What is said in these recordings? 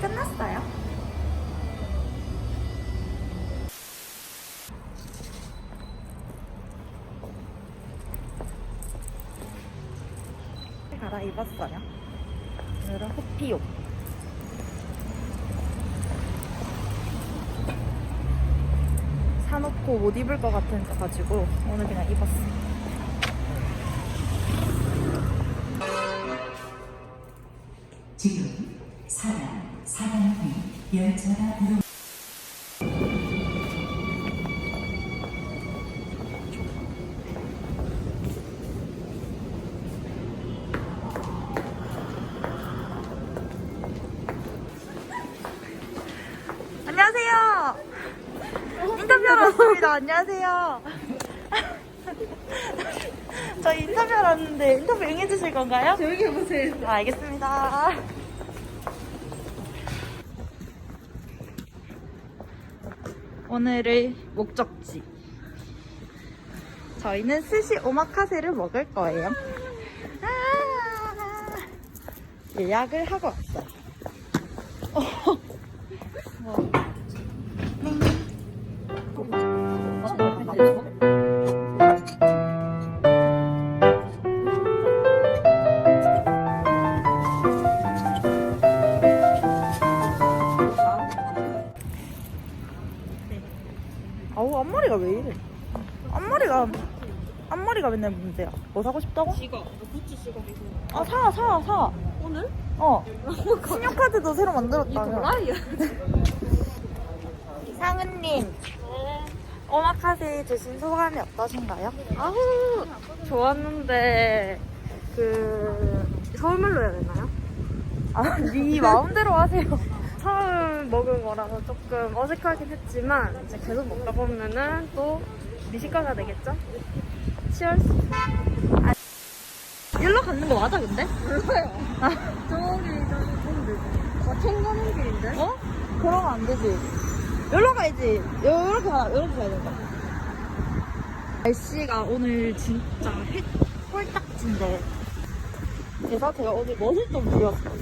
끝났어요. 갈아입었어요. 오늘은 호피용. 사놓고 못 입을 것 같아가지고 오늘 그냥 입었어. 지금 사단, 사단이 열차가 들어 안녕하세요. 인터뷰하러 왔습니다. 안녕하세요. 저희 인터뷰하러 왔는데 인터뷰 응해주실 건가요? 조용히 해보세요. 아, 알겠습니다. 오늘의 목적지. 저희는 스시 오마카세를 먹을 거예요. 아, 예약을 하고 왔어요. 뭐 사고 싶다고? 지갑. 구찌 지갑이고. 아 사 사 사. 오늘? 어. 신용카드도 새로 만들었다. 이 도라이야. 상은님. 오마카세 드신 소감이 어떠신가요? 아우, 좋았는데, 그, 서울말로 해야 되나요? 아, 네 마음대로 하세요. 처음 먹은 거라서 조금 어색하긴 했지만, 이제 계속 먹다 보면은 또 미식가가 되겠죠? 치얼스. 아, 일로 가는 거 맞아, 근데? 몰라요. 저기, 저기, 보면 되지. 마천 가는 길인데? 어? 그러면 안 되지. 여기로 가야지. 요- 요렇게 가, 요렇게 가야 된다. 날씨가 오늘 진짜 해, 홀딱진데. 그래서 제가 오늘 멋을 좀 부렸어요.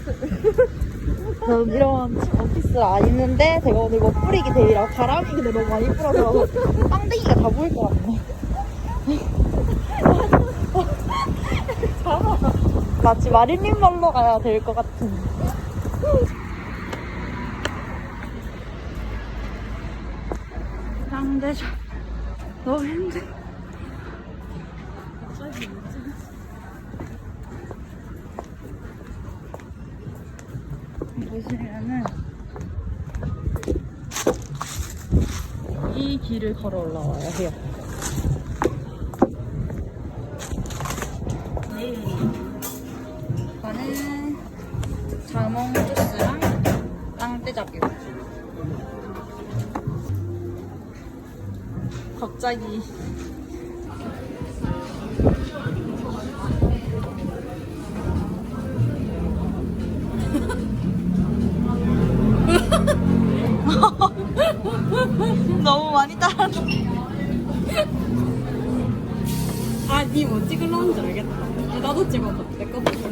저는 이런 원피스를 안 입는데 제가 오늘 멋부리기 대회라 바람이 근데 너무 많이 불어서 빵댕이가 다 보일 것 같네. 마치 마릴린 멀로 가야 될 것 같은. 상대적 너무 힘들. 보시면은 이 길을 걸어 올라와야 해요. 자몽 주스랑 땅떼잡이. 갑자기 너무 많이 따라 아, 니 뭐 찍으려는 줄 알겠다. 나도 찍어봐. 내 찍어.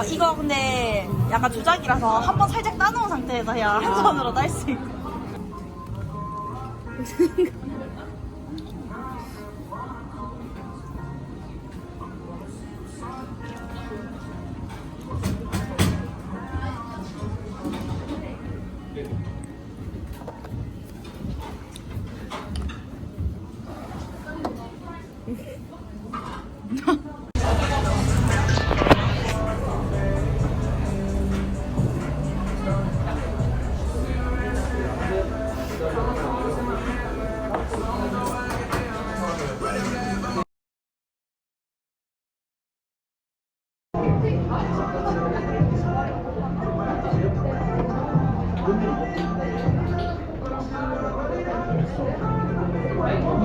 아 이거 근데 약간 조작이라서 한 번 살짝 따놓은 상태에서 해야 한 손으로 딸 수 있고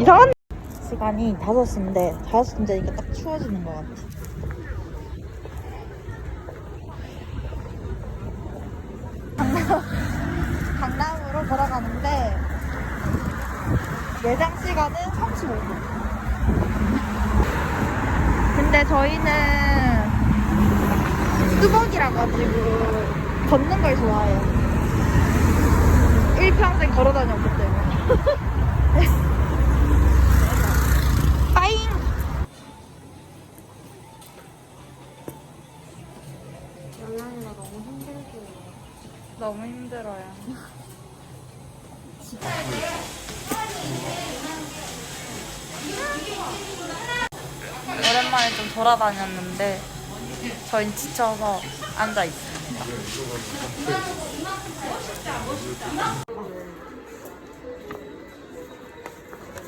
이상한 시간이 5시인데 5시 되니까 딱 추워지는 것 같아 강남으로 걸어가는데 예상 시간은 35분 근데 저희는 뚜벅이라 가지고 걷는 걸 좋아해요. 일평생 걸어 다녔기 때문에. 빠잉! 연락이가 너무 힘들고. 너무 힘들어요. 오랜만에 좀 돌아다녔는데 저희 지쳐서 앉아 있습니다.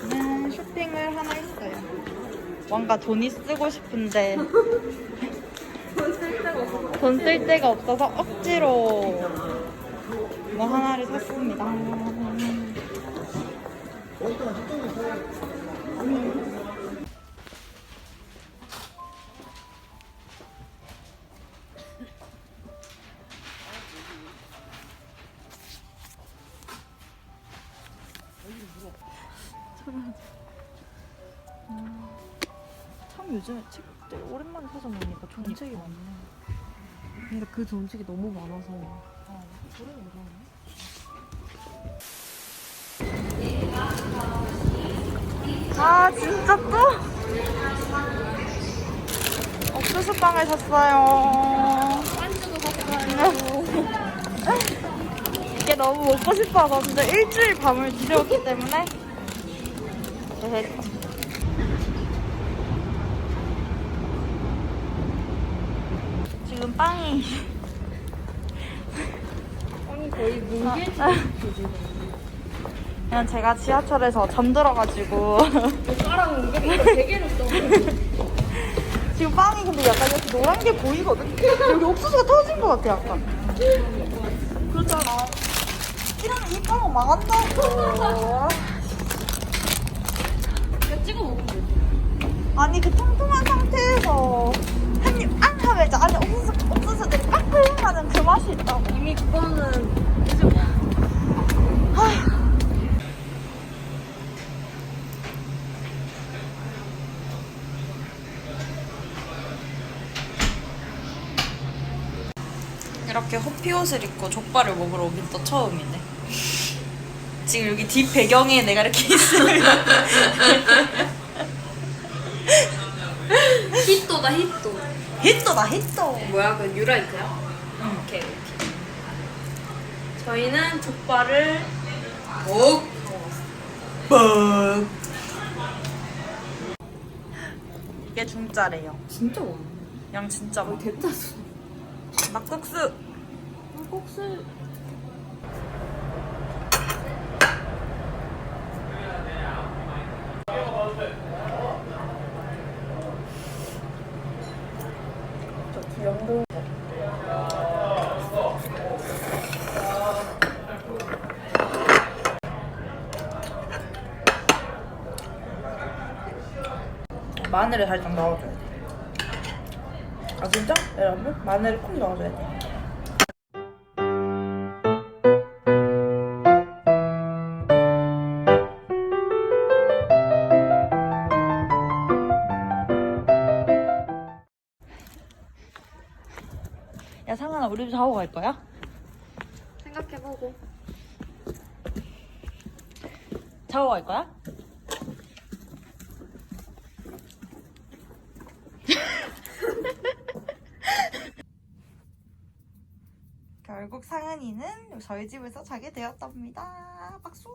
네, 쇼핑을 하나 했어요. 뭔가 돈이 쓰고 싶은데 돈 쓸 데가 없어서 억지로 뭐 하나를 샀습니다. 참 요즘에 책들 오랜만에 사서 보니까 좋은 책이 많네. 근데 그 정책이 너무 많아서. 아 진짜 또? 옥수수 빵을 샀어요. 이게 너무 먹고 싶어서 진짜 일주일 밤을 뒤새웠기 때문에 했죠. 지금 빵이 거의 뭉개지. 그냥 제가 지하철에서 잠들어가지고 오빠랑 뭉개니까 되게 높다. 지금 빵이 근데 약간 이렇게 노란 게 보이거든? 여기 옥수수가 터진 것 같아 약간 그렇잖아 이러면 이 빵은 망한다고 찍어 먹으면. 아니 그 통통한 상태에서 한 입 앙 하면 이제 안에 옥수수, 옥수수들이 깍깍 하는 그 맛이 있다고 이미 그거는 이렇게 호피 옷을 입고 족발을 먹으러 오긴 또 처음이네 지금 여기 뒷 배경에 내가 이렇게 있으면 히또다 히또. 히또다 히또 뭐야 그 유라이트야? 응. 오케이 오케이. 저희는 족발을 먹. 뻑 이게 중짜래요 진짜 많아. 양 진짜 많아 대짜수. 막국수 꼭스. 마늘을 살짝 넣어줘야 돼. 아 진짜? 여러분? 마늘을 꼭 넣어줘야 돼. 우리도 자고 갈 거야? 생각해보고. 자고 갈 거야? 결국 상은이는 저희 집에서 자게 되었답니다. 박수!